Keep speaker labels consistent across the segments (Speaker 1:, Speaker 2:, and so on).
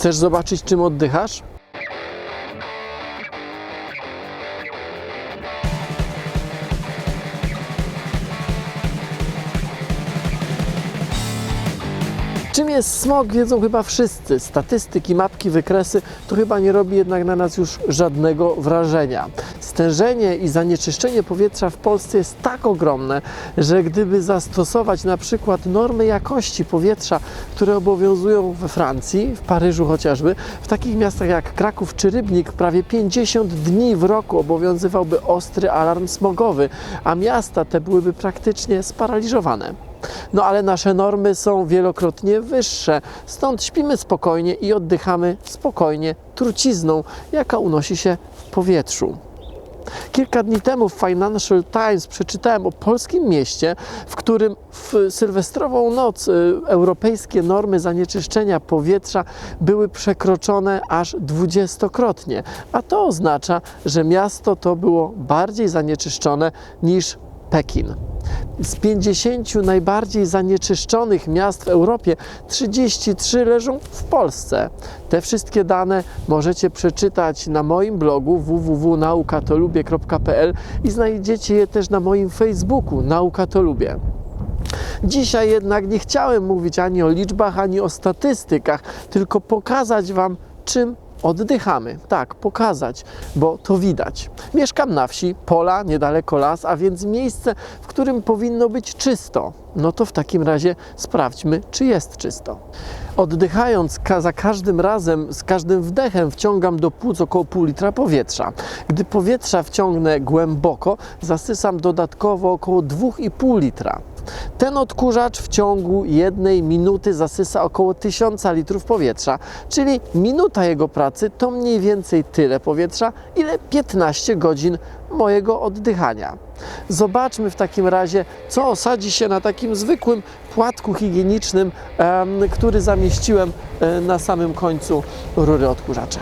Speaker 1: Chcesz zobaczyć, czym oddychasz? Czym jest smog, wiedzą chyba wszyscy. Statystyki, mapki, wykresy to chyba nie robi jednak na nas już żadnego wrażenia. Stężenie i zanieczyszczenie powietrza w Polsce jest tak ogromne, że gdyby zastosować na przykład normy jakości powietrza, które obowiązują we Francji, w Paryżu chociażby, w takich miastach jak Kraków czy Rybnik prawie 50 dni w roku obowiązywałby ostry alarm smogowy, a miasta te byłyby praktycznie sparaliżowane. No ale nasze normy są wielokrotnie wyższe, stąd śpimy spokojnie i oddychamy spokojnie trucizną, jaka unosi się w powietrzu. Kilka dni temu w Financial Times przeczytałem o polskim mieście, w którym w sylwestrową noc y, europejskie normy zanieczyszczenia powietrza były przekroczone aż dwudziestokrotnie. A to oznacza, że miasto to było bardziej zanieczyszczone niż Pekin. Z 50 najbardziej zanieczyszczonych miast w Europie 33 leżą w Polsce. Te wszystkie dane możecie przeczytać na moim blogu www.naukatolubie.pl i znajdziecie je też na moim Facebooku Nauka to Lubię. Dzisiaj jednak nie chciałem mówić ani o liczbach, ani o statystykach, tylko pokazać Wam, czym oddychamy. Tak, pokazać, bo to widać. Mieszkam na wsi, pola, niedaleko las, a więc miejsce, w którym powinno być czysto. No to w takim razie sprawdźmy, czy jest czysto. Oddychając ka- za każdym razem, z każdym wdechem wciągam do płuc około pół litra powietrza. Gdy powietrza wciągnę głęboko, zasysam dodatkowo około 2,5 litra. Ten odkurzacz w ciągu jednej minuty zasysa około 1000 litrów powietrza, czyli minuta jego pracy to mniej więcej tyle powietrza, ile 15 godzin mojego oddychania. Zobaczmy w takim razie, co osadzi się na takim zwykłym płatku higienicznym, który zamieściłem e, na samym końcu rury odkurzacza.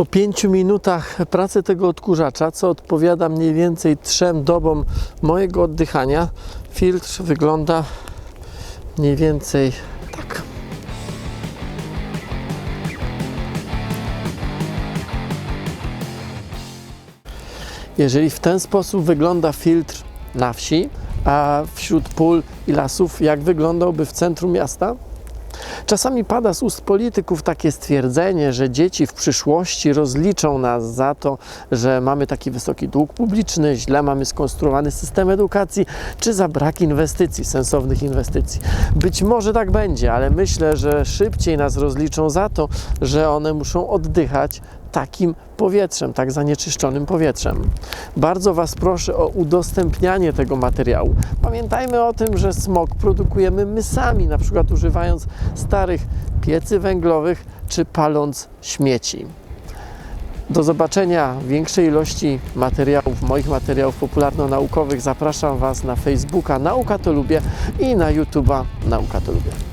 Speaker 1: Po pięciu minutach pracy tego odkurzacza, co odpowiada mniej więcej trzem dobom mojego oddychania, filtr wygląda mniej więcej tak. Jeżeli w ten sposób wygląda filtr na wsi, a wśród pól i lasów, jak wyglądałby w centrum miasta? Czasami pada z ust polityków takie stwierdzenie, że dzieci w przyszłości rozliczą nas za to, że mamy taki wysoki dług publiczny, źle mamy skonstruowany system edukacji, czy za brak inwestycji, sensownych inwestycji. Być może tak będzie, ale myślę, że szybciej nas rozliczą za to, że one muszą oddychać takim powietrzem, tak zanieczyszczonym powietrzem. Bardzo Was proszę o udostępnianie tego materiału. Pamiętajmy o tym, że smog produkujemy my sami, na przykład używając starych piecy węglowych czy paląc śmieci. Do zobaczenia większej ilości materiałów, moich materiałów popularno-naukowych. Zapraszam Was na Facebooka Nauka to Lubię i na YouTube'a Nauka to Lubię.